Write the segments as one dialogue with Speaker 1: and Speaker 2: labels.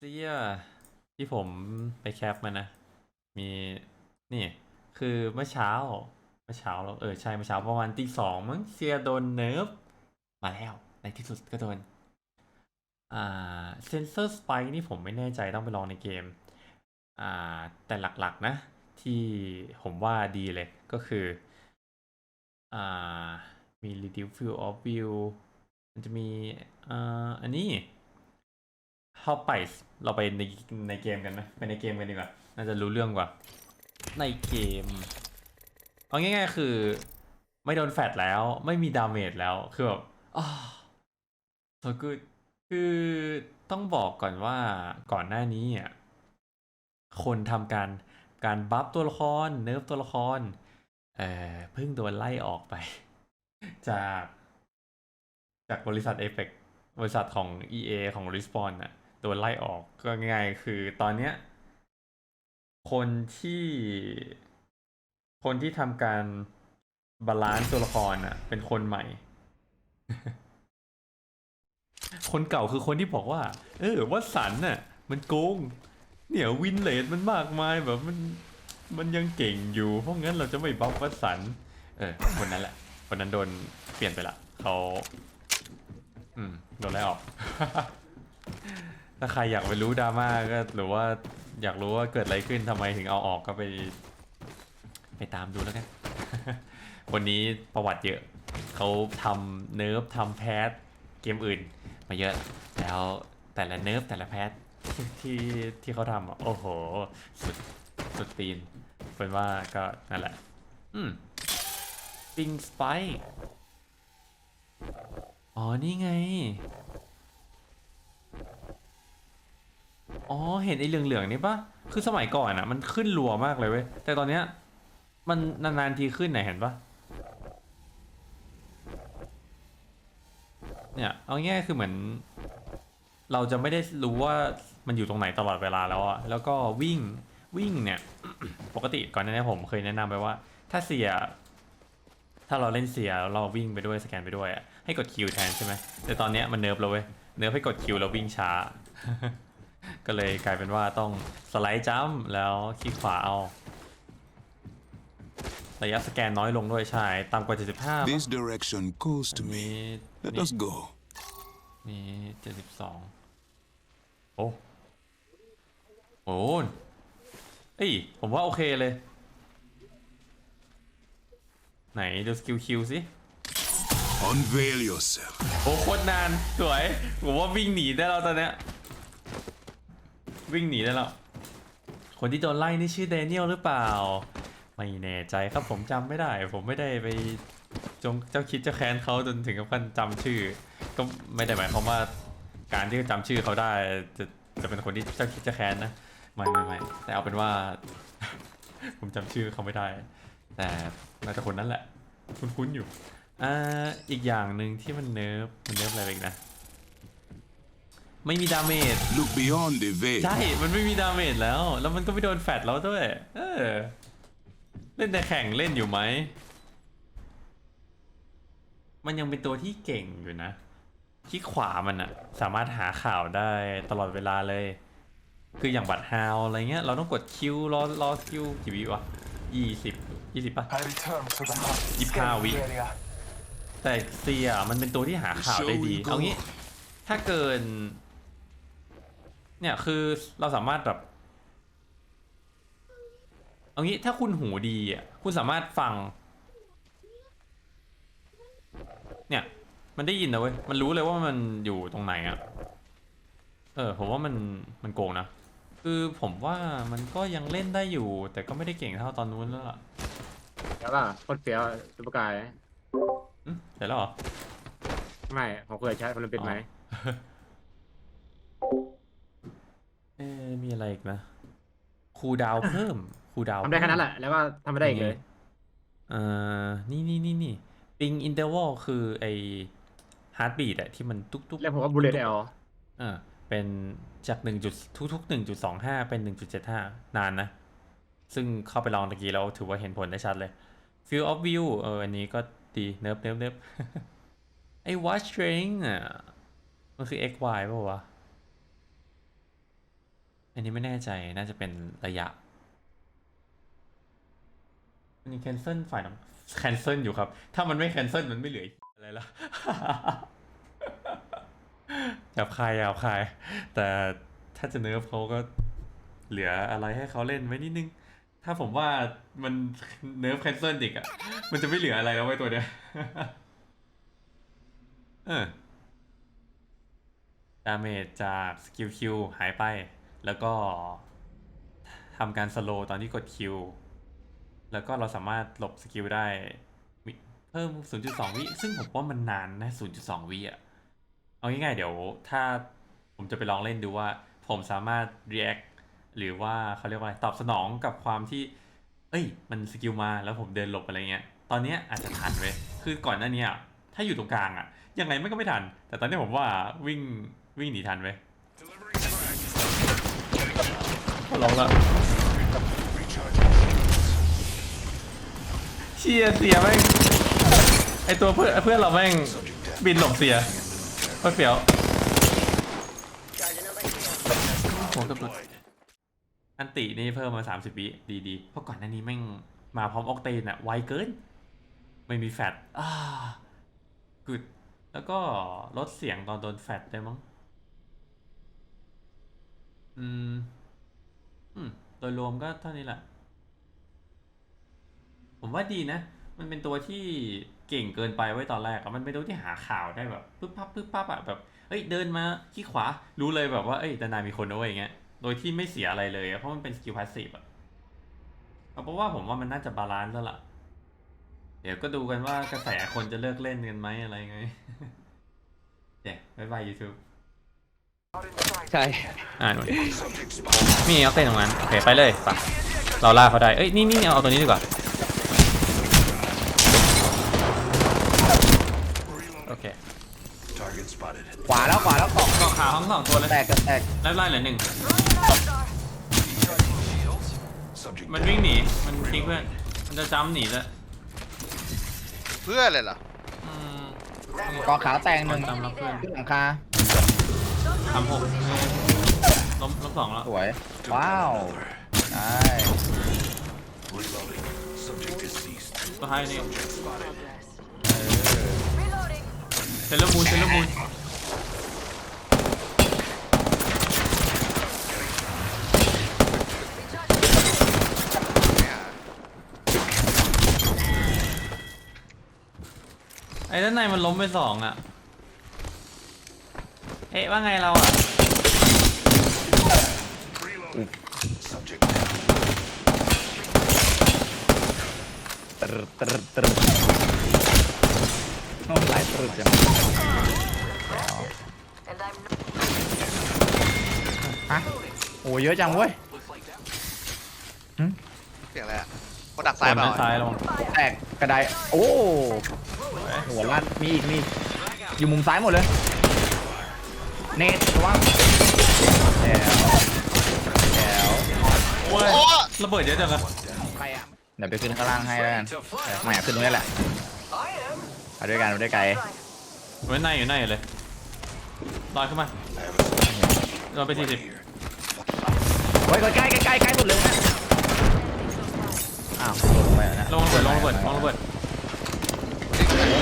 Speaker 1: เสียที่ผมไปแคปมานะ มีนี่ คือเมื่อเช้าเมื่อเช้าเราเออใช่เมื่อเช้าประมาณตีสองมั้งเซียโดนเนิร์ฟมาแล้ว ในที่สุดก็โดน อ่าเซนเซอร์สไปนี่ผมไม่แน่ใจต้องไปลองในเกม อ่า แต่หลักๆนะ ที่ผมว่าดีเลยก็คือ อ่า มี reduce field of view มันจะมีอ่าอันนี้ how ไปเราไปในในเกมกันไหมไปในเกมกันดีกว่า น่าจะรู้เรื่องกว่า ในเกม เอาง่ายๆคือ ไม่โดนแฟดแล้ว ไม่มีดาเมจแล้ว คือแบบอ้า so good คือต้องบอกก่อนว่าก่อนหน้านี้อะคนทำการการบัฟตัวละคร เนิร์ฟตัวละคร เอ่อเพิ่งโดนไล่ออกไป จาก จากบริษัท a p e x บริษัทของ EA ของ Respawn น่ะ โดนไล่ออกก็ง่ายคือตอนเนี้ยคนที่คนที่ทำการบาลานซ์ตัวละครอะ เป็นคนใหม่ คนเก่าคือคนที่บอกว่า เออวัสันน่ะ มันโกง เนี่ยวินเลดมันมากมายแบบมันมันยังเก่งอยู่ เพราะงั้นเราจะไม่บัฟวัสัน เออ คนนั้นแหละ คนนั้นโดนเปลี่ยนไปละเขาอืมโดนไล่ออก ถ้าใครอยากไปรู้ดราม่าก็หรือว่าอยากรู้ว่าเกิดอะไรขึ้นทำไมถึงเอาออกก็ไป ไปตามดูแล้วกัน คนนี้ประวัติเยอะ เขาทำเนิร์ฟทำแพทเกมอื่น มาเยอะ แล้วแต่ละเนิร์ฟแต่ละแพทที่ที่เขาทำอะโอ้โห สุดสุดตีน เป็นว่าก็นั่นแหละ อืมปิงสไปอ๋อ นี่ไง อ๋อ เห็นไอ้เหลืองๆนี่ปะคือสมัยก่อนอะมันขึ้นรัวมากเลยเว้ย แต่ตอนเนี้ยมันนานๆทีขึ้นไหนเห็นปะเนี่ยเอาง่ายคือเหมือน เราจะไม่ได้รู้ว่ามันอยู่ตรงไหนตลอดเวลาแล้วอะแล้วก็วิ่งวิ่งเนี่ย ปกติก่อนหน้านี้ผมเคยแนะนำไปว่า ถ้าเสีย ถ้าเราเล่นเสียเราวิ่งไปด้วยสแกนไปด้วยอะให้กดคิวแทนใช่ไหมแต่ตอนเนี้ยมันเนิร์ฟแล้วเว้ยเนิร์ฟให้กดคิวแล้ววิ่งช้า ก็เลยกลายเป็นว่าต้องสไลด์จัมป์แล้วคลิกขวาเอา ระยะสแกนน้อยลงด้วยใช่ต่ำกว่า 75ป่ะ
Speaker 2: This direction calls to
Speaker 1: มี
Speaker 2: me. Let
Speaker 1: นี่
Speaker 2: us go.
Speaker 1: มี72 โอ้โหเอ้ย ผมว่าโอเคเลย ไหนดูสกิลคิวสิ
Speaker 2: Unveil yourself.
Speaker 1: โอ้โคตรนาน สวย ผมว่าวิ่งหนีได้แล้วตอนเนี้ย วิ่งหนีได้แล้วคนที่โดนไล่นี่ชื่อเดนิเอลหรือเปล่า ไม่แน่ใจครับผมจำไม่ได้ ผมไม่ได้ไปจงเจ้าคิดเจ้าแค้นเขาจนถึงกับขั้นจำชื่อ ก็ไม่ได้หมายความว่าการที่จำชื่อเขาได้จะจะเป็นคนที่เจ้าคิดเจ้าแค้นนะไม่ไม่ไม่แต่เอาเป็นว่า ผมจำชื่อเขาไม่ได้ แต่น่าจะคนนั้นแหละ คุ้นๆอยู่อ่าอีกอย่างหนึ่งที่มันเนิร์ฟมันเนิร์ฟอะไรอีกนะ ไม่มีดาเมจ
Speaker 2: Look beyond the veil.
Speaker 1: ใช่ มันไม่มีดาเมจแล้ว แล้วมันก็ไม่โดนแฟดแล้วด้วย เออ เล่นแต่แข่งเล่นอยู่ไหม มันยังเป็นตัวที่เก่งอยู่นะคลิกขวามันอะสามารถหาข่าวได้ตลอดเวลาเลย คืออย่างบัตรฮาวอะไรเงี้ย เราต้องกดคิวรอรอคิวกี่วิวะยี่สิบยี่สิบป่ะ
Speaker 3: I return to the hut.
Speaker 1: Yip
Speaker 3: scanning
Speaker 1: Howie.
Speaker 3: the area.
Speaker 1: แต่เซียมันเป็นตัวที่หาข่าวได้ดี
Speaker 2: Shall we go?
Speaker 1: เอางี้ ถ้าเกิน เนี่ยคือเราสามารถแบบเอางี้ถ้าคุณหูดีอะคุณสามารถฟัง เนี่ย มันได้ยินนะเว้ยมันรู้เลยว่ามันอยู่ตรงไหนอะเออผมว่ามันมันโกงนะคือผมว่ามันก็ยังเล่นได้อยู่ แต่ก็ไม่ได้เก่งเท่าตอนนู้นแล้วล่ะ
Speaker 4: แล้วก็โคตรเฟี้ยวซุปเปอร์กาย
Speaker 1: อืมเดี๋ยวแล้วเหรอ
Speaker 4: ไม่ผมเคยใช้มันเป็นไหม
Speaker 1: เอ๊ะมีอะไรอีกนะคูลดาวน์เพิ่มคูลดาวน์
Speaker 4: ทำได้แค่นั้นแหละ แล้วก็ทำไม่ได้อีกเลย
Speaker 1: เอ่อนี่นี่นี่นี่ปิงอินเตอร์วลคือไอฮาร์ดบีดอะที่มันตุ๊กตุ๊ก
Speaker 4: เรียกผมว่าบูเลตเอล
Speaker 1: อ่าเป็นจากหนึ่งจุดทุกๆหนึ่งจุดสองห้าเป็นหนึ่งจุดเจ็ดห้านานนะ ซึ่งเข้าไปลองตะกี้แล้วถือว่าเห็นผลได้ชัดเลย Field of View เอออันนี้ก็ดีเนิบเนิบเนิบไอ้ Watch String อะมันคือ XY ป่าววะ อันนี้ไม่แน่ใจน่าจะเป็นระยะมันยังแคนเซิลฝ่ายน้ำแคนเซิลอยู่ครับ ถ้ามันไม่แคนเซิลมันไม่เหลืออะไรแล้วหยาบคายหยาบคาย แต่ถ้าจะเนิร์ฟเขาก็เหลืออะไรให้เขาเล่นไว้นิดนึง ถ้าผมว่ามันเนิร์ฟแคนเซิลอีกอะมันจะไม่เหลืออะไรแล้วไว้ตัวเนี้ยเออดาเมจจากสกิลคิวหายไป แล้วก็ทำการสโลตอนที่กดคิว แล้วก็เราสามารถหลบสกิลได้ เพิ่ม 0.2 วิ ซึ่งผมว่ามันนานนะ 0.2 วิอะเอาง่ายๆเดี๋ยวถ้าผมจะไปลองเล่นดูว่า ผมสามารถ react หรือว่าเขาเรียกว่าอะไรตอบสนองกับความที่ เอ้ย มันสกิลมาแล้วผมเดินหลบอะไรเงี้ย ตอนเนี้ยอาจจะทันเว้ยคือก่อนหน้านี้อะถ้าอยู่ตรงกลางอะยังไงมันก็ไม่ทัน แต่ตอนนี้ผมว่าวิ่งวิ่งหนีทันเว้ย ลองละเชียเสียแม่งไอตัวเพื่อนเพื่อนเราแม่งบินหลบเสียโคตรเฟี้ยวหัวกับรถอันตินี่เพิ่มมา 30วิดีๆเพราะก่อนหน้านี้แม่งมาพร้อมออกเตนอะไวเกิน ไม่มีแฟตอ่ากุดแล้วก็ลดเสียงตอนโดนแฟตได้มั้งอืม อืม โดยรวมก็เท่านี้แหละ ผมว่าดีนะ มันเป็นตัวที่เก่งเกินไปไว้ตอนแรกอะมันเป็นตัวที่หาข่าวได้แบบปึ๊บปั๊บปึ๊บปั๊บอะแบบเอ้ยเดินมาที่ขวา รู้เลยแบบว่าเอ้ยแต่นายมีคนนะเว้ยอย่างเงี้ย โดยที่ไม่เสียอะไรเลยเพราะมันเป็นสกิลพาสซีฟอะเอาเพราะว่าผมว่ามันน่าจะบาลานซ์แล้วล่ะ เดี๋ยวก็ดูกันว่ากระแสคนจะเลิกเล่นกันไหมอะไรไงเดี๋ยวบายบายยูทูบ
Speaker 3: ใช่
Speaker 1: อ่าหนูมีเอาเต้นตรงนั้นโอเคไปเลยไปเราล่าเขาได้เอ้ยนี่นี่เอาตัวนี้ดีกว่าโอเค
Speaker 2: Target spotted.
Speaker 3: ขวาแล้วขวาแล้วกล่อง
Speaker 1: เกาะขาทั้งสองตัวเลย
Speaker 3: แตกกันแตก
Speaker 1: ไล่ไล่เหลือหนึ่ง
Speaker 2: Subject
Speaker 1: มันวิ่งหนีมันทิ้งเพื่อนมันจะจ้ำหนีแล้ว
Speaker 5: เพื่ออะไรเหรอ
Speaker 1: อืม
Speaker 3: กองขาวแตกหนึ่ง
Speaker 1: ตามรับเพื่อน
Speaker 3: ขึ้นหลังคา
Speaker 1: ทำหกล้มล้มสองแล้ว
Speaker 3: สวย ว้าวใช่
Speaker 2: reloading. Subject is ceased.
Speaker 1: ตัวท้ายนี่
Speaker 2: Spotted.
Speaker 1: เซเลอร์มูนเซเลอร์มูน
Speaker 5: เนี่ย
Speaker 1: ไอ้ด้านในมันล้มไปสองอะเอ๊ะว่าไงเราอะ
Speaker 2: Reloading. Subject
Speaker 3: ตรึดตรึดตรึดโอ้หลายตรึดจังฮะโอ้เยอะจังเว้ย
Speaker 5: เสียงอะไรอะคนดัก
Speaker 1: ส่
Speaker 5: ซ้าย
Speaker 1: วน
Speaker 5: เปล่า
Speaker 1: ด้านซ้ายลง
Speaker 3: แตกกระไดโอ้หัวลาดมีอีกมีอีกอยู่มุมซ้ายหมดเลย เนตระวังแถวแถว
Speaker 1: โอ้ยระเบิดเยอะจังอะ
Speaker 3: ใครอะเดี๋ยวไปขึ้นข้างล่างให้แล้วกันไม่อยากขึ้นตรงนี้แหละไปด้วยกันไปด้วยไกล
Speaker 1: ไว้ในอยู่ในอยู่เลยลอยขึ้นมาลอยไปสี่สิบ
Speaker 2: here.
Speaker 3: เฮ้ยใกล้ใกล้ใกล้ใกล้หมดเลยนะอ้าวลงไปแล้วนะ
Speaker 1: ลงระเบิดลงระเบิดลงระเบิด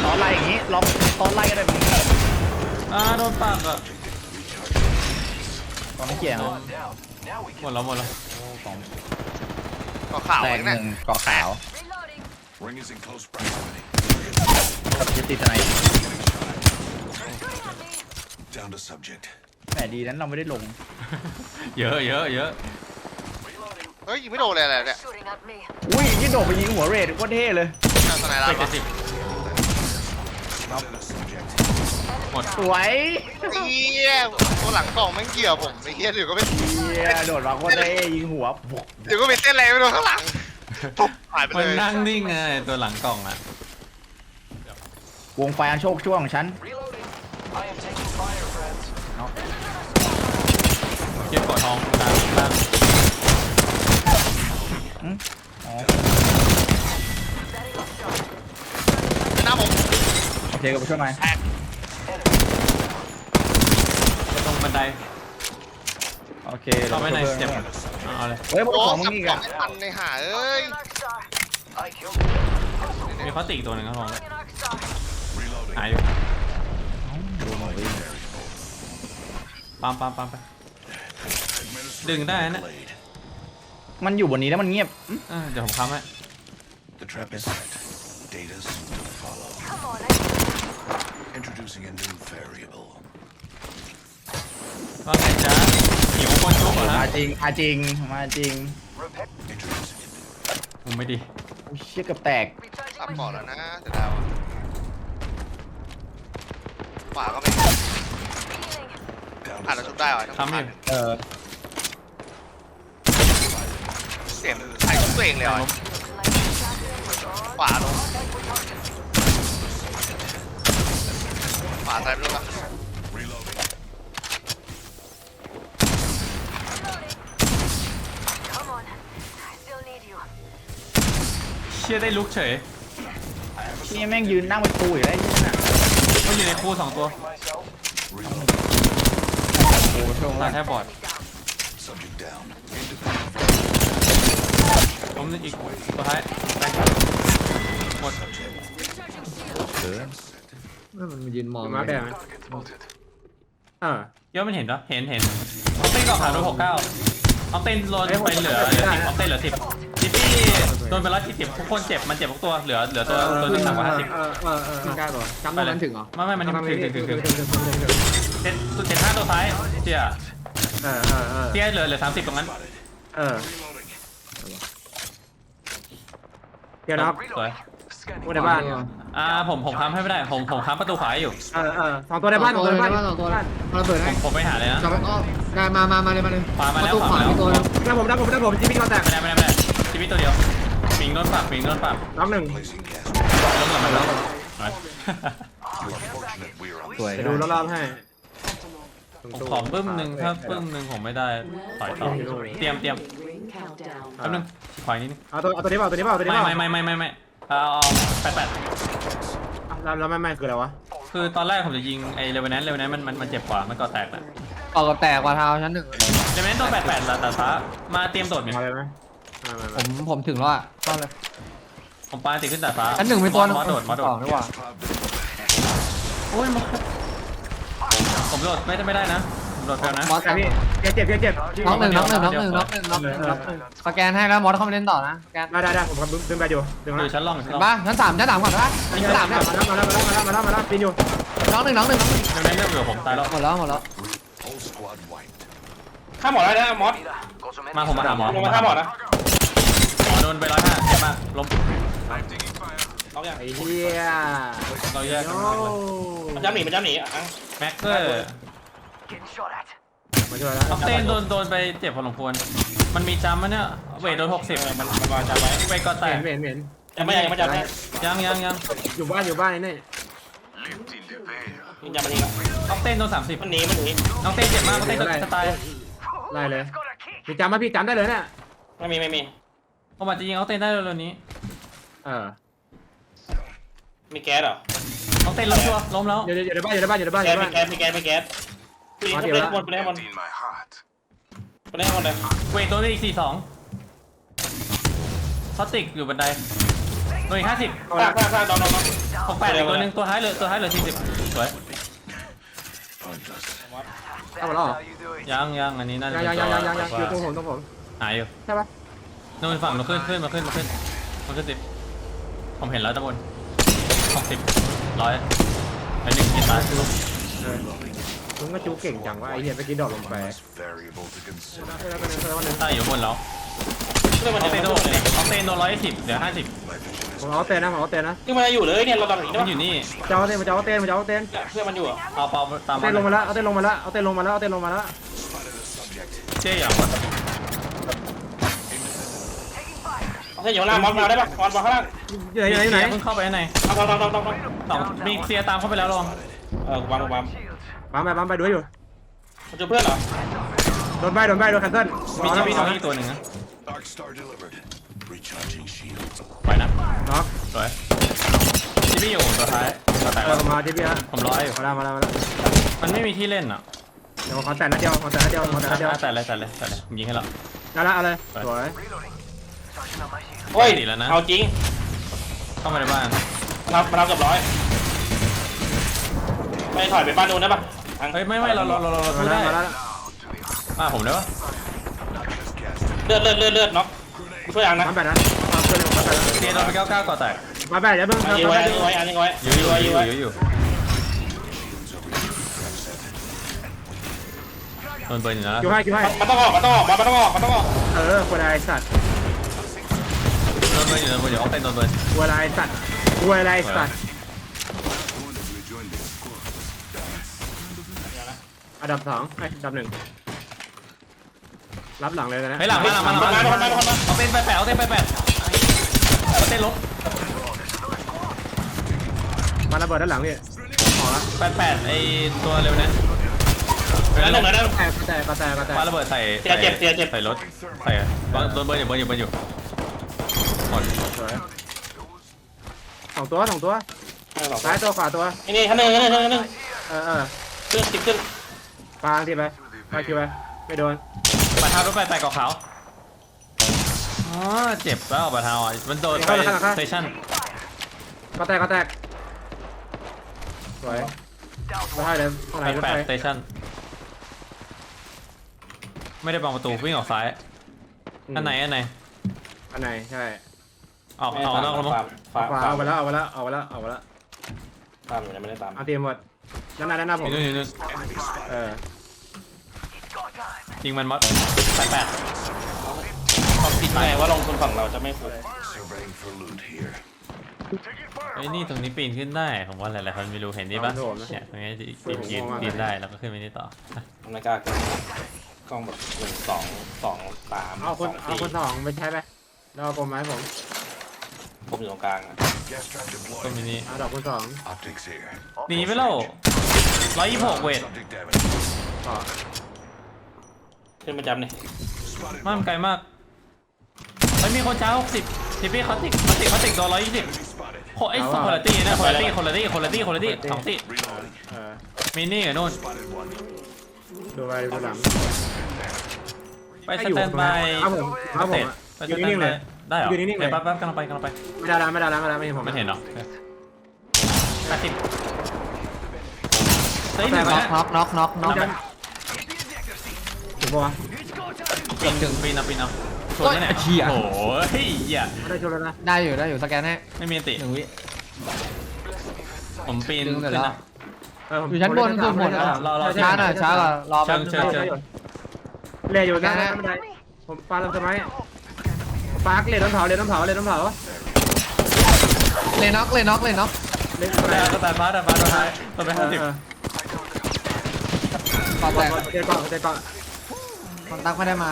Speaker 3: ตอนไล่อย่างนี้ล็อกตอนไล่ก็ได้แบบนี้
Speaker 1: อ่าโดนปากอะ
Speaker 3: ตอนนี้เกี่ยง
Speaker 1: หมดแล้วหมดแล้ว
Speaker 3: สอง
Speaker 5: ก็ข่าว
Speaker 3: แต
Speaker 5: เอกง
Speaker 3: ห
Speaker 5: เนี่ย
Speaker 3: นึ่งกอขาว
Speaker 2: Ring is in close proximity.
Speaker 3: ยึดติดทนาย
Speaker 2: Down to subject.
Speaker 3: แหมดีนั้นเราไม่ได้ลง
Speaker 1: เยอะเยอะเยอะ
Speaker 5: เฮ้ยยิงไม่โดนเลยอะไรเนี่ย
Speaker 6: shooting at me.
Speaker 3: อุ้ยยี่โดดไปยิงหัวเรดโคตรเท่เลย
Speaker 5: น่าสนาย
Speaker 1: ไป
Speaker 5: แล้ว
Speaker 1: เจ็ดสิบ
Speaker 2: Down to subject.
Speaker 1: ห มด
Speaker 3: สวย
Speaker 5: เฮียตัวหลังกล่องแม่งเกี่ยวผมไอ้เฮียเดี๋ยวก็ไป
Speaker 3: เฮียโดดมาโคตรเท่ยิงหัวบุก
Speaker 5: เดี๋ยวก็ไปเต้นอะไรไม่โดนข้างหลังปุ๊บหายไป
Speaker 1: มัน
Speaker 5: เลย
Speaker 1: นั่งนิ่งไงตัวหลังกล่องอะ
Speaker 3: วงไฟอันโชคช่วงของฉัน
Speaker 1: เก็บกอดทองตามตาม
Speaker 3: อ๋อ
Speaker 5: หน้าผม
Speaker 3: โอเคก็ไปช่วยหน่อย
Speaker 1: ตรง บันได
Speaker 3: โอเค
Speaker 1: เข้าไปใน
Speaker 3: ดี๋ยว
Speaker 1: เจ็บ
Speaker 3: พิ่ม
Speaker 1: เอาเลย
Speaker 3: เฮ้ยบน
Speaker 5: โอ้
Speaker 3: ของมึ
Speaker 5: สับ
Speaker 3: งอีก
Speaker 5: สอ
Speaker 3: อะ
Speaker 5: งไม่ทันในหาเอ้ย
Speaker 1: มีคอสติกตัวหนึ่งครับลอง
Speaker 2: Reloading.
Speaker 1: หายอยู่
Speaker 3: ดูหน่อยดิ
Speaker 1: ปั๊มปั๊มปั๊มไป
Speaker 2: Administering
Speaker 1: Đừng đai nữa.
Speaker 2: blade.
Speaker 3: มันอยู่บนนี้แล้วมันเงียบ
Speaker 1: เออเดี๋ยวผมค้ำให้
Speaker 2: The trap is set. Data
Speaker 1: ว่าไงจ๊ะหิวคนชุบเหรอ
Speaker 3: มา
Speaker 1: ฮะ
Speaker 3: จริงมาจริงมาจริง
Speaker 2: Introducing a new
Speaker 1: ผมไม่ดี
Speaker 3: โอ้ยเชี่ยเกับแตก
Speaker 5: สับก่อนแล้วนะแต่ดาวอะขวาก็ไม่
Speaker 2: down
Speaker 5: อ่าน
Speaker 2: to
Speaker 5: แล้วชุบ
Speaker 2: subject.
Speaker 5: ได้เหรอ
Speaker 1: ทำอยู่
Speaker 3: เออ
Speaker 5: เสียงใครชุบตัวเองเลยเหรอขวาลงขวาซ้ายไม่รู้ละ
Speaker 1: ชี่ยได้ลุกเฉย
Speaker 3: เชี่ยแม่งยืนนั่งบนปูอยู่ได้ยังไง
Speaker 1: มันอยู่ในคูสองตัว
Speaker 2: Reloading.
Speaker 3: โอ้ช่วง
Speaker 1: ตา
Speaker 3: ล่าง
Speaker 1: แทบบอด
Speaker 2: Subject down. Independent
Speaker 1: ผมอีกตัวท้ายหมด
Speaker 3: เออ
Speaker 4: มันยืนมองมาแดงไหมเออ
Speaker 1: เยอะมันเห็นปะเห็นเห็นออกเต้นก่อนขาโดนหกเก้าออกเต้นโดนไปเหลือเหลือสิบออกเต้นเหลือสิบจิปปี้ โดนไปร้อยสี่สิบทุกคนเจ็บมันเจ็บทุกตัวเหลือเหลือตัวตัวหนึ่งต่ำกว่าห้าสิบ
Speaker 4: เออเออเออได้ป่ะจำตรงนั้นถึงเหรอ
Speaker 1: ไม่ไม่มันถึงถึงถึงถึงถึงเจ็ดเจ็ดห้าตัวท้ายเจีย
Speaker 4: เออเออเออ
Speaker 1: เจียเหลือเหลือสามสิบตรงนั้น
Speaker 4: เออเดี๋ยวนะครับ
Speaker 1: สวย
Speaker 4: ว่าในบ้าน
Speaker 1: อ่าผมผมค้ำให้ไม่ได้ผมผมค้ำประตูขวาอยู่
Speaker 4: เออเออสองตัวในบ้านสองตัวในบ้านสองตัวในบ้าน
Speaker 6: มาระเบิด
Speaker 1: ผ
Speaker 6: ให้
Speaker 1: มผมไปหาเลยนะ
Speaker 6: กลับไปอ้อมได้มามามาเลยมาเลย
Speaker 1: ขวามาแล้ว
Speaker 6: ประตูขวา
Speaker 1: ขวามาแล้ว
Speaker 6: มีตัวหนึง
Speaker 4: ได้ผมได้ผมได้ผมจีพีก็แตก
Speaker 1: ไม่ได้ไม่ได้ไม่ได้ชีวิตตัวเดียวปิง โดนปรับปิงโดนปรับ
Speaker 4: น้องหนึ่ง
Speaker 2: placing gas.
Speaker 1: ล้มหลังมาแล้ว
Speaker 2: You are fortunate we are on
Speaker 3: สวย
Speaker 4: จะดูรอบๆให้
Speaker 1: ผมขอบึ้มหนึ่งถ้าบึ้มหนึ่งผมไม่ได้ต่อยต่อเตรียมเตรียม
Speaker 7: Countdown.
Speaker 1: แป๊บนึงขอยนิดนึง
Speaker 4: เอาตัวเอาตัวนี้เปล่าตัวนี้เปล่าตัวนี้
Speaker 1: ไม่
Speaker 4: เปล่า
Speaker 1: ไม่ไม่ไม่ไม่ไม่เอาเอาแปดแปด
Speaker 4: แล้วแล้วไม่ไม่คืออะไรวะ
Speaker 1: คือตอนแรกผมจะยิงไอ้เลเวนแนนเลเวนแนนมันมันมันเจ็บกว่ามันก็แตกนะ
Speaker 6: ออกกับแตกกว่าเท้าชั้นหนึ่ง
Speaker 1: เลเวนแนนโดนแปดแปดแล้วแต่ฟ้ามาเตรียมโดดไหม
Speaker 4: มาเลยไหม มามา
Speaker 6: ผมผมถึงแล้วอะเข้าเลย
Speaker 1: ผมปาติดขึ้นแต่ฟ้า
Speaker 6: ชั้นหนึ่งมีตัวหนึง
Speaker 1: มอสโดดมอสโด
Speaker 6: สอ
Speaker 1: ด
Speaker 6: งดีกว่า
Speaker 1: โอ้ยมอสผมโดดไม่ได้ไม่ได้นะผมโดดแล้วนะ
Speaker 6: มอส
Speaker 4: แต่พี่เจ็บเจ็บเจ็บเจ็บ
Speaker 6: น็อกหนึ่งน็อกหนึ่งน็อกหนึ่งน็อกหนึ่งน็อกหนึ่งน็อกหนึ่งสแกนให้แล้วมอสเข้ามาเล่นต่อนะสแกน
Speaker 4: ได้ได้ได้ผมกำลังดึงไปอยู่ดึง
Speaker 1: อ
Speaker 4: มา
Speaker 1: ยู่ชั้นล่างอยู่
Speaker 6: เห็
Speaker 1: ชั้
Speaker 6: น
Speaker 1: นล่า
Speaker 6: ป่ะ
Speaker 1: ง
Speaker 6: ชั้นสามชั้นสามก่อนนะชั้นสามเนี่ย
Speaker 4: มาแล้วมาแล้วมาแล้วมาแล้วมาแล้วปีนอยู่
Speaker 6: น็อกหนึ่งน็อกหนึ่งน็อกหนึ่ง
Speaker 1: เลเวนแนนเริ่มอยู่กับผมตายแล้ว
Speaker 6: หมดแล้วหมดแล้ว
Speaker 2: Whole squad wiped.
Speaker 8: ข้ามหมอได้นะมอส
Speaker 1: มาผมมาหาหมอ
Speaker 8: ลงมาข้ามหมอนะ
Speaker 1: หมอโดนไปร้อยห้าเจ็บมากล้ม
Speaker 8: ล็อกยัง
Speaker 4: ไอ้เหี้ย
Speaker 1: เราแยกกัน
Speaker 4: โอ้
Speaker 8: มันย้ำหนีมันย้ำหนีอะ
Speaker 1: แม็กเกอร์
Speaker 4: มาช่วยแล้ว
Speaker 1: ออกเต้นโดนโดนไปเจ็บพอสมควรมันมีจำมันเนี่ยเวทโดนหกสิบ
Speaker 8: มันมันวางจำไว้
Speaker 1: เวทก็แต
Speaker 4: เห็
Speaker 1: ก
Speaker 4: นเห็นเห็น
Speaker 8: ยังไม่ยังไม่จำนะ
Speaker 1: ยังยังยัง
Speaker 4: อยู่บ้านอยู่บ้านนี่
Speaker 8: ยิงจำมันยิงละ
Speaker 1: ออกเต้นโดนสามสิบ
Speaker 8: มันหนีมันหนี
Speaker 1: น้องเต้นเจ็บมากน้องเต้นสไตล์
Speaker 4: ไล่เลยพี่จำไหมพี่จำได้เลยเนี่ย
Speaker 8: ไม่มีไม่มี
Speaker 1: ผมอาจจะยิงออกเต้นได้เร็วๆนี้
Speaker 4: เออ
Speaker 8: มีแก๊สเหรอ
Speaker 1: ออกเต้นล้มชัวร์ล้มแล้ว
Speaker 4: อยู่อยู่ในบ้านอยู่ในบ้านอยู่ในบ้านอ
Speaker 8: แก๊
Speaker 4: ยู่
Speaker 8: ส
Speaker 4: ใน
Speaker 8: มี
Speaker 4: บ้าน
Speaker 8: แก๊สมีแก๊สมีแก๊สผู้หญิงคนเล่นบนไปเล่นบน
Speaker 2: In my heart.
Speaker 8: ไปเล่นบนเลย
Speaker 1: เวทตัวไปอีกสี่สองพลาสติกอยู่บันไดตัวอีกห้าสิบ
Speaker 8: ข้างข้างข้างดองดองดอง
Speaker 1: หกแปดอีกตัวหนึ่งตัวท้ายเหลือตัวท้ายเหลือสี่สิบสวย
Speaker 2: Pointless.
Speaker 4: เอามาแล้วเหรอ
Speaker 1: ยังยังอันนี้น่าจะ
Speaker 4: ยัง
Speaker 1: เป็น
Speaker 4: ยัง
Speaker 1: ตัว
Speaker 4: ยังยังยังอยู่ตรงผมตรงผม
Speaker 1: หายอยู่
Speaker 4: ใช่ปะ
Speaker 1: นู่นฝั่งมาขึ้นขึ้นมาขึ้นมาขึ้นมาขึ้นสิบผมเห็นแล้วตะบนหกสิบร้อยไปหนึ่งกินตาย
Speaker 4: มึงก็จูเก่งจังวะไอ้เหี้ยเมื่อกี้ดอกลง
Speaker 2: One
Speaker 4: ไป
Speaker 2: less variable to consider.
Speaker 1: ใต้อยู่บนแล้ว
Speaker 8: เรื่องมัน
Speaker 1: ออก
Speaker 8: จะ
Speaker 1: เต้น
Speaker 8: โด
Speaker 1: โด
Speaker 8: น
Speaker 1: น
Speaker 8: เลย
Speaker 1: ออกเต้นโดนร้อยสิบเหลือห้าสิบ
Speaker 2: My vision
Speaker 4: ผม
Speaker 2: is
Speaker 4: เอาเต้นนะผมเอาเต้นนะ
Speaker 8: นี่มันอยู่เลยเนี่ยเราดังอีกได้
Speaker 1: มัน
Speaker 8: ปะ
Speaker 1: อยู่นี่
Speaker 4: จะเอาเต้นมันจะเอาเต้นมันจะเอาเต้น
Speaker 8: เพื่อนมันอยู่อะ
Speaker 1: เอาเปาตาม
Speaker 4: เอาเต้นลงมาแล้วเอาเต้นลงมาแล้วเอาเต้นลงมาแล้วเอาเต้นลงมาแล้ว
Speaker 2: spotted a subject.
Speaker 1: เจ๊อย่างวะ
Speaker 8: เอาเส้นอยู่ข้างล่างมอสมาได้ปะมอสมาข้างล่าง
Speaker 4: อยู่ไหนอยู่ไหนอยู่ไหน
Speaker 1: เพิ่งเข้าไปข้างใน
Speaker 8: เอาดองดองดองดอง
Speaker 1: สองมีเซียตามเข้าไปแล้วลอง
Speaker 8: เออกูวางกูวาง
Speaker 4: ปั๊มไปปั๊มไปดูอยู่
Speaker 8: มันเจอเพื่อนเหรอ
Speaker 4: โดนใบโดนใบโดนแคนเซิล
Speaker 1: มี
Speaker 4: รอ
Speaker 1: จะ
Speaker 4: แล้ว
Speaker 1: มี
Speaker 4: ร
Speaker 1: ตั
Speaker 4: อ
Speaker 1: ว
Speaker 4: แล้ว
Speaker 1: นี้ตัวหนึ่งนะ
Speaker 2: Dark Star delivered. Recharging shields.
Speaker 1: ไปนะ
Speaker 4: น็อก
Speaker 1: สวยที่พี่อยู่ตัวท้ายตัวแตก
Speaker 4: เอ
Speaker 1: แล้
Speaker 4: อ
Speaker 1: ว
Speaker 4: มาที่พี่ฮะ
Speaker 1: ผมร้อยอยู่
Speaker 4: มาแล้วมาแล้วมาแล้ว
Speaker 1: มันไม่มีที่เล่นอะ
Speaker 4: เดี๋ยวขอแต่นัดเดียวขอแต่นัดเดียวขอแต่นัดเดียว
Speaker 1: อะแต่เลยแต่เลยแต่เลยผมยิงให้แล้ว
Speaker 4: นั่นละเอาเลยสวย
Speaker 8: โอ้ย
Speaker 1: ดีแล้วนะ
Speaker 8: เอาจริง
Speaker 1: เข้ามาในบ้าน
Speaker 8: มามาทำเกือบร้อยไม่ถอยไปบ้านนู้นได้ปะทาง
Speaker 1: เฮ้ยไม่ไม่เราเราเราเรา
Speaker 4: มา
Speaker 1: สู้
Speaker 4: แล้
Speaker 1: ได้
Speaker 4: วมาแล้ว
Speaker 1: อะผมได้ปะ
Speaker 8: เลือดเลือดเลือดเลือดเนาะช่วยอังนะ
Speaker 4: มาแปดนะมาเพื่อนมาแปด
Speaker 1: เตียนโดนไปเก้าเก้าก่อแตก
Speaker 4: มาแปดเดี๋ยวเพิ่ง
Speaker 8: อันนี้ไว้อันนี้ไว้อันนี้ไว้
Speaker 1: อยู่อยู่อยู่
Speaker 8: ไว้
Speaker 1: อยู่อยู่โดนเบิร์นอยู่นะ
Speaker 4: คิวให้คิวให้
Speaker 8: มันต้องออกมันต้องออกมันต้องออกมันต้องออก
Speaker 4: เออควายสัตว์
Speaker 1: โด นเบิร์นอยู่โดนเบิร์นอยู่ออกเต้นโดนเบิร์น
Speaker 4: ควายสัตว์ควายสัตว์อันดับสองไอ้อันดับหนึ่งรับหลังเลยนะ
Speaker 1: เฮ้ยหลังมาหลังมาหลัง
Speaker 8: มา
Speaker 1: มา
Speaker 8: มามามามา
Speaker 1: เอาเต้นไปแปดเอาเต้นไปแปดเอาเต้นลบ
Speaker 4: มาระเบิดด้านหลังนี่ขอละ
Speaker 1: แปดแปดไอตัวเร็วนะ
Speaker 8: แล้วหนึ่งแล้วหนึ่ง
Speaker 4: แตกแตกแตกแตก
Speaker 1: ปาระเบิดใส่
Speaker 8: เสียเจ็บเสียเจ็บ
Speaker 1: ใส่รถใส่วางโดนเบิร์นอยู่เบิร์นอยู่เบิร์นอยู่ หมด
Speaker 4: สวยสองตัวสองตัว
Speaker 8: สอง
Speaker 4: ซ้ายตัวขวาตัว
Speaker 8: นี่นี่ท่านหนึ่งท่านหนึ่งท่านหนึ่ง
Speaker 4: เออเออ
Speaker 8: ขึ้นติดขึ้น
Speaker 4: ปางที่ไปไปคิวไปไม่โดน
Speaker 1: ปะเท้ารถไฟใส่เกาะขาวอ๋อเจ็บแล้วปะเท้าอะมันโดนไปสเตชัน
Speaker 4: ก็แตกก็แตกสวยไม่ให้เลยข้างใน
Speaker 1: แปด
Speaker 4: รถ
Speaker 1: แปด
Speaker 4: ไฟ
Speaker 1: สเตชันไม่ได้บังประตูวิ่งออกซ้ายอันไหนอันไหน
Speaker 4: อันไหนใช่
Speaker 1: ออกออกนอกแล้วมั้ง
Speaker 8: ฟา
Speaker 4: ขวาเอาไปแล้วเอาไปแล้วเอาไปแล้วเอาไปแล้ว
Speaker 8: ตามอยู่ยังไม่ได้ตาม
Speaker 4: เอาเตรียมหมดด้านหน้าด้านหน้าผม
Speaker 1: อยู่นู่นอยู่นู่น
Speaker 4: เออ
Speaker 1: ยิงมันมดแปดแปด
Speaker 8: ความผิดไงว่าลงทุนฝั่งเราจะไม่คุ้ม
Speaker 2: Surveying for loot here.
Speaker 1: ไอ้นี่ตรงนี้ปีนขึ้นได้ผมว่าหลายๆคนไม่รู้เห็นนี่ปะเนี่ยตรงนี้ปีนยืนปีนได้แล้วก็ขึ้นไปนี่ต่อ
Speaker 8: ไม่กล้าขึ้นกล้องแบบหนึ่งสองสองสาม
Speaker 4: เอาคน
Speaker 8: ส
Speaker 4: เอา
Speaker 8: ง
Speaker 4: คน
Speaker 8: สี่
Speaker 4: สองไปใช้ไปแล้วเอาผมไหมาให้ผม
Speaker 8: ผมอยู่ตรงกลางอะ
Speaker 2: Gas trap
Speaker 1: ก็
Speaker 2: deployed.
Speaker 1: มินิ
Speaker 4: เอาดอกคนสอง
Speaker 2: Optics here.
Speaker 1: หนีไปแล้วร้อยยี่สิบหกเวท
Speaker 2: Subject damage.
Speaker 4: ต่อ
Speaker 8: ขึ้นประจำนี่
Speaker 2: Spotted
Speaker 1: มัน
Speaker 2: one.
Speaker 1: ไกลมากมันมีคนจ้าหกสิบทิปปี้คอติกคอติกคอติกโดนร้อยยี่สิบ
Speaker 2: Enemy spotted.
Speaker 1: โคไอ้สองคนละตี้นะคนละตี้คนละตี้คนละตี้คนละตี้สองตี้
Speaker 2: Reloading.
Speaker 4: เออ
Speaker 1: มินี่กับนู่น
Speaker 2: Spotted one.
Speaker 4: ดูไปดูหลัง
Speaker 1: ไปสแตนบาย
Speaker 4: เอาผมเอาผม
Speaker 1: ไป
Speaker 4: อ
Speaker 1: ส
Speaker 4: ยู่
Speaker 1: แตน
Speaker 4: นิ่งๆเล
Speaker 1: บาย
Speaker 4: ย
Speaker 1: ได้เหรอ
Speaker 4: อยู่นิ่งๆเลย
Speaker 1: แป๊บแป๊บกำลังไปกำลังไป
Speaker 4: ไม่ได้แล้วไม่ได้แล้วไม่ได้แล้วไม่เห็นผม
Speaker 1: ไม่เห็นเหรอแปดสิบเฮ้ยห
Speaker 6: น็
Speaker 1: นึ่
Speaker 6: องก
Speaker 1: นะ
Speaker 6: น็อกน็อกน็อกน็อก
Speaker 4: ถึงปะวะ
Speaker 1: ปีนถึงปีนเอาปีนเอาชนได้ไหน
Speaker 6: โอ้ยเหี้ย
Speaker 1: โอ้ยเหี้ย
Speaker 4: ไม่ได้ชนแล้วนะ
Speaker 6: ได้อยู่ได้อยู่สแกนให้
Speaker 1: ไม่มีอันติ
Speaker 6: หนึ่งวิ
Speaker 1: ผมปีน
Speaker 6: ดึงเสร็จ
Speaker 1: ขึ้น
Speaker 6: แล้ว
Speaker 1: นะ
Speaker 4: เออผม
Speaker 6: อยู่ชั้นบนสุดหมดนะ
Speaker 1: รอรอ
Speaker 6: ช้าหน่อยช้าก่อนรอแป๊บนึง
Speaker 1: เชิญเชิญ
Speaker 4: เล่อยู่นะไม่เป็นไรผมปาลงต้นไม้ ปาร์คเล่น้ำเผาเล่น้ำเผาเล่น้ำเผา
Speaker 6: เลยน็อกเลยน็อกเลยน็อก
Speaker 4: เล่น
Speaker 1: แต่ก็แต่ฟ้าแต่ฟ้าตัวท้ายตัวไปห้าสิบ
Speaker 6: ปอดแตก
Speaker 4: เจ๊ก่อนเจ๊ก่อน
Speaker 6: คอนตักไม่ได้มา